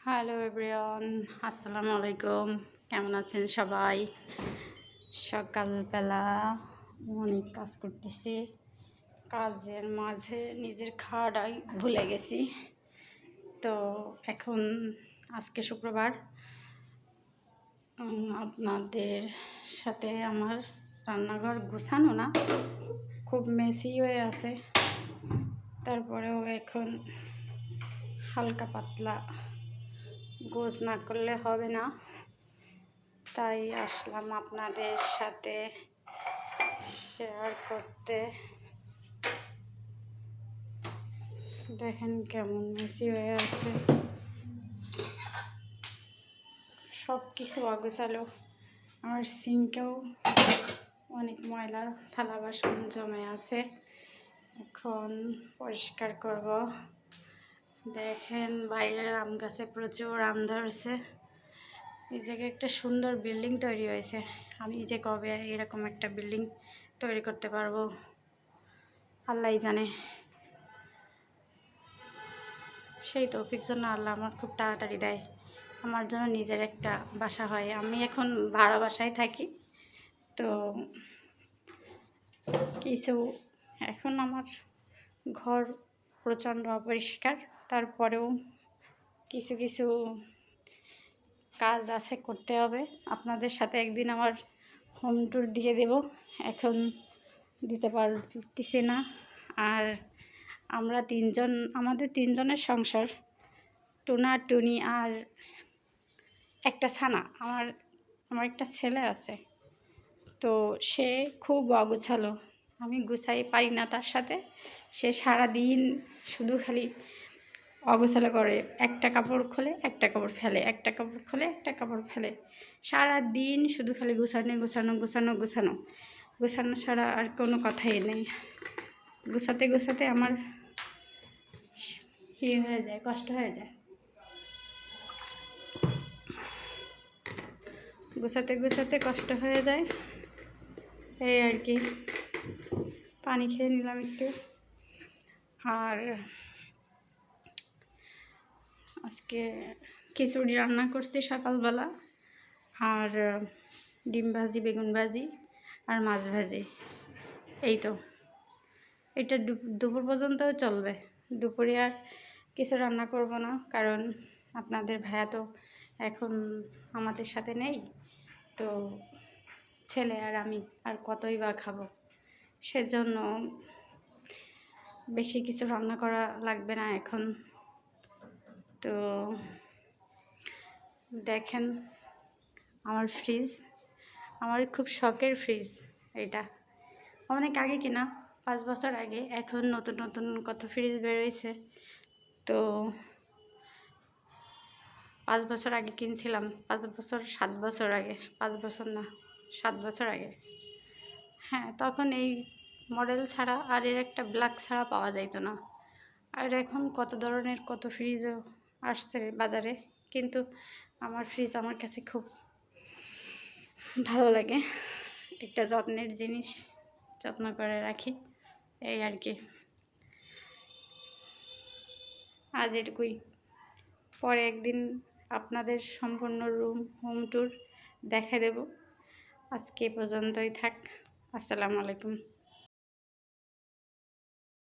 Hello everyone আসসালামু আলাইকুম কেমন আছেন সবাই সকালবেলা অনেক কাজ করতেছি কাজের মাঝে নিজের খাওয়াটাই ভুলে গেছি তো এখন আজকে শুক্রবার আপনাদের সাথে আমার রান্নাঘর গোছানো না খুব মেসি হয়ে আছে তারপরেও এখন হালকা পাতলা গোজ না করলে হবে না। তাই আসলাম আপনাদের সাথে শেয়ার করতে। দেখেন কেমন মেসি হয়ে আছে। সব কিছু অগোছালো। আমার সিঙ্কেও অনেক ময়লা, থালা বাসন জমে আছে। এখন পরিষ্কার করব। দেখেন বাইরের আম গাছে প্রচুর আম ধরছে। এই জায়গায় একটা সুন্দর বিল্ডিং তৈরি হয়েছে। আমি যে কবে এরকম একটা বিল্ডিং তৈরি করতে পারব আল্লাহ জানে। সেই তৌফিক জন্য আল্লাহ আমার খুব তাড়াতাড়ি দেয়। আমার জন্য নিজের একটা বাসা হয়। আমি এখন ভাড়া বাসায় থাকি। তো কিছু এখন আমার ঘর প্রচণ্ড অপরিষ্কার। তারপরেও কিছু কিছু কাজ আছে করতে হবে। আপনাদের সাথে একদিন আমার হোম ট্যুর দিয়ে দেব। এখন দিতে পারতেছি না। আর আমরা তিনজন, আমাদের তিনজনের সংসার, টুনা, টুনি আর একটা ছানা। আমার আমার একটা ছেলে আছে। তো সে খুব অগুছালো। আমি গুছাই পারি না তার সাথে। সে সারা দিন শুধু খালি অগোছালো করে, একটা কাপড় খোলে, একটা কাপড় ফেলে, একটা কাপড় খোলে, একটা কাপড় ফেলে। সারা দিন শুধু খালি গুছানো গুছানো গুছানো গুছানো। গুছানো ছাড়া আর কোনো কথাই নেই। গুছাতে গুছাতে আমার ইয়ে হয়ে যায়, কষ্ট হয়ে যায়। গুছাতে গুছাতে কষ্ট হয়ে যায়। এই আর কি। পানি খেয়ে নিলাম একটু। আর আজকে খিচুড়ি রান্না করছি সকালবেলা আর ডিম ভাজি, বেগুন ভাজি আর মাছ ভাজি। এই তো। এটা দুপুর পর্যন্তও চলবে। দুপুরে আর কিছু রান্না করব না, কারণ আপনাদের ভাইয়া তো এখন আমাদের সাথে নেই। তো ছেলে আর আমি আর কতই বা খাব। সেজন্য বেশি কিছু রান্না করা লাগবে না এখন। তো দেখেন আমার ফ্রিজ আমার খুব শখের ফ্রিজ এটা। অনেক আগে কিনা, পাঁচ বছর আগে, এখন নতুন নতুন কত ফ্রিজ বেরোয়েছে তো পাঁচ বছর আগে কিনছিলাম, পাঁচ বছর, সাত বছর আগে, পাঁচ বছর না, সাত বছর আগে। হ্যাঁ তখন এই মডেল ছাড়া আর এর একটা ব্ল্যাক ছাড়া পাওয়া যাইতো না। আর এখন কত ধরনের, কত ফ্রিজও আসছে বাজারে। কিন্তু আমার ফ্রিজ আমার কাছে খুব ভালো লাগে। একটা যত্নের জিনিস যত্ন করে রাখি। এই আর কি। আজ এটুকুই। পরে একদিন আপনাদের সম্পূর্ণ রুম হোম ট্যুর দেখা দেব। আজকে পর্যন্তই থাক। আসসালামু আলাইকুম।